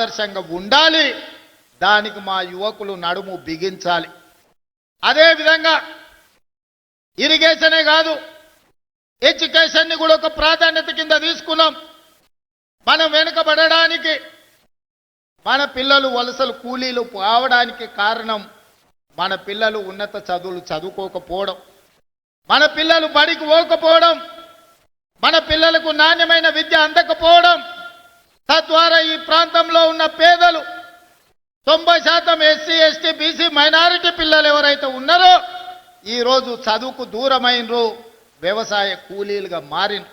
ఆదర్శంగా ఉండాలి. దానికి మా యువకులు నడుము బిగించాలి. అదేవిధంగా ఇరిగేషనే కాదు ఎడ్యుకేషన్ని కూడా ఒక ప్రాధాన్యత కింద తీసుకున్నాం. మనం వెనుకబడడానికి మన పిల్లలు వలసలు కూలీలు పోవడానికి కారణం మన పిల్లలు ఉన్నత చదువులు చదువుకోకపోవడం. మన పిల్లలు బడికి పోకపోవడం. మన పిల్లలకు నాణ్యమైన విద్య అందకపోవడం. తద్వారా ఈ ప్రాంతంలో ఉన్న పేదలు తొంభై శాతం ఎస్సీ ఎస్టీ బీసీ మైనారిటీ పిల్లలు ఎవరైతే ఉన్నారో ఈరోజు చదువుకు దూరమైనరు వ్యవసాయ కూలీలుగా మారిన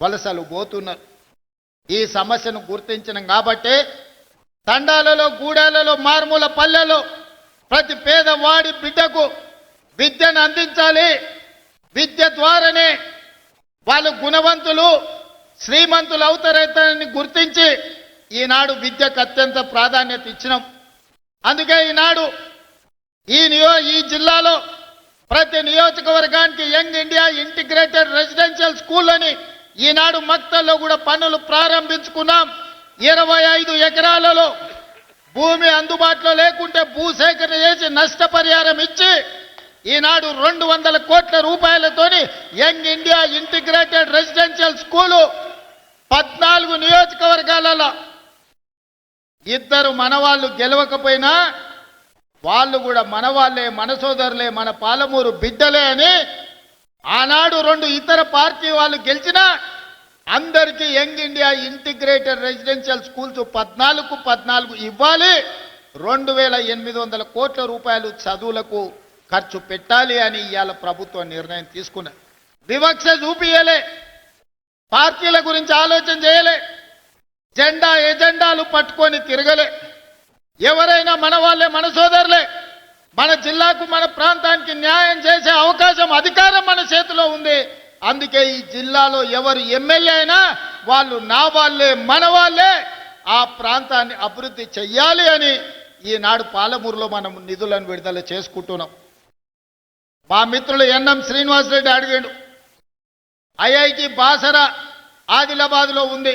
వలసలు పోతున్నారు. ఈ సమస్యను గుర్తించడం కాబట్టి తండాలలో గూడాలలో మారుమూల పల్లెలో ప్రతి పేదవాడి బిడ్డకు విద్యను అందించాలి. విద్య ద్వారానే వాళ్ళు గుణవంతులు శ్రీమంతులు అవుతారైతారని గుర్తించి ఈనాడు విద్యకు అత్యంత ప్రాధాన్యత ఇచ్చినాం. అందుకే ఈనాడు ఈ నియో ఈ జిల్లాలో ప్రతి నియోజకవర్గానికి young India integrated residential school అని ఈనాడు మక్తల్లో కూడా పనులు ప్రారంభించుకున్నాం. ఇరవై ఐదు ఎకరాలలో భూమి అందుబాటులో లేకుంటే భూసేకరణ చేసి నష్టపరిహారం ఇచ్చి ఈనాడు రెండు వందల కోట్ల రూపాయలతోని young India integrated residential school నియోజకవర్గాలలో ఇద్దరు మనవాళ్ళు గెలవకపోయినా వాళ్ళు కూడా మనవాళ్ళే మన సోదరులే మన పాలమూరు బిడ్డలే అని ఆనాడు రెండు ఇతర పార్టీ వాళ్ళు గెలిచినా అందరికీ young India integrated residential schools పద్నాలుగు పద్నాలుగు ఇవ్వాలి. రెండు వేల ఎనిమిది వందల కోట్ల రూపాయలు చదువులకు ఖర్చు పెట్టాలి అని ఇవాళ ప్రభుత్వం నిర్ణయం తీసుకున్నది. వివక్ష చూపియలే. పార్టీల గురించి ఆలోచన చేయలే. జెండా ఎజెండాలు పట్టుకొని తిరగలే. ఎవరైనా మన వాళ్ళే మన సోదరులే. మన జిల్లాకు మన ప్రాంతానికి న్యాయం చేసే అవకాశం అధికారం మన చేతిలో ఉంది. అందుకే ఈ జిల్లాలో ఎవరు ఎమ్మెల్యే అయినా వాళ్ళు నా వాళ్ళే మన వాళ్ళే. ఆ ప్రాంతాన్ని అభివృద్ధి చెయ్యాలి అని ఈనాడు పాలమూరులో మనం నిధులను విడుదల చేసుకుంటున్నాం. మా మిత్రులు ఎన్ఎం శ్రీనివాసరెడ్డి అడిగాడు ఐఐటి బాసర ఆదిలాబాద్లో ఉంది.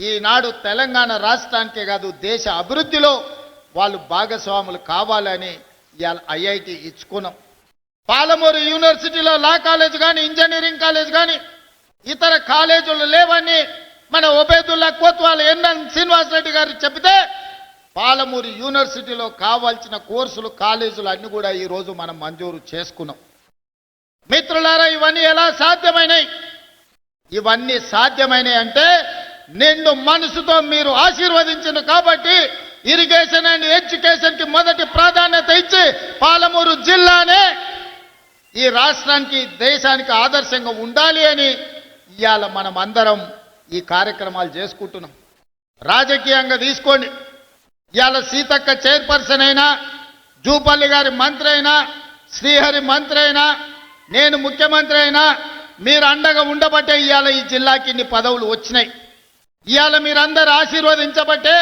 ఈనాడు తెలంగాణ రాష్ట్రానికే కాదు దేశ అభివృద్ధిలో వాళ్ళు భాగస్వాములు కావాలని ఇవాళ ఐఐటి ఇచ్చుకున్నాం. పాలమూరు యూనివర్సిటీలో లా కాలేజ్ కానీ ఇంజనీరింగ్ కాలేజ్ కానీ ఇతర కాలేజీలు లేవని మన ఒబేదుల్లా కోత్వాల్ ఎన్ఎన్ శ్రీనివాసరెడ్డి గారు చెబితే పాలమూరు యూనివర్సిటీలో కావాల్సిన కోర్సులు కాలేజీలు అన్ని కూడా ఈరోజు మనం మంజూరు చేసుకున్నాం. మిత్రులారా ఇవన్నీ ఎలా సాధ్యమైనాయి? ఇవన్నీ సాధ్యమైనాయి అంటే నిండు మనసుతో మీరు ఆశీర్వదించిన కాబట్టి ఇరిగేషన్ అండ్ ఎడ్యుకేషన్కి మొదటి ప్రాధాన్యత ఇచ్చి పాలమూరు జిల్లానే ఈ రాష్ట్రానికి దేశానికి ఆదర్శంగా ఉండాలి అని ఇవాళ మనం అందరం ఈ కార్యక్రమాలు చేసుకుంటున్నాం. రాజకీయంగా తీసుకోండి. ఇవాళ సీతక్క చైర్పర్సన్ అయినా జూపల్లి గారి మంత్రి అయినా శ్రీహరి మంత్రి అయినా నేను ముఖ్యమంత్రి అయినా మీరు అండగా ఉండబట్టే ఇవాళ ఈ జిల్లాకి ఇన్ని పదవులు వచ్చినాయి. ఇవాళ మీరందరూ ఆశీర్వదించబట్టే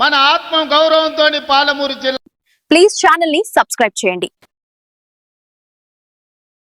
మన ఆత్మ గౌరవంతో పాలమూరు జిల్లా ప్లీజ్ ఛానల్ని సబ్స్క్రైబ్ చేయండి.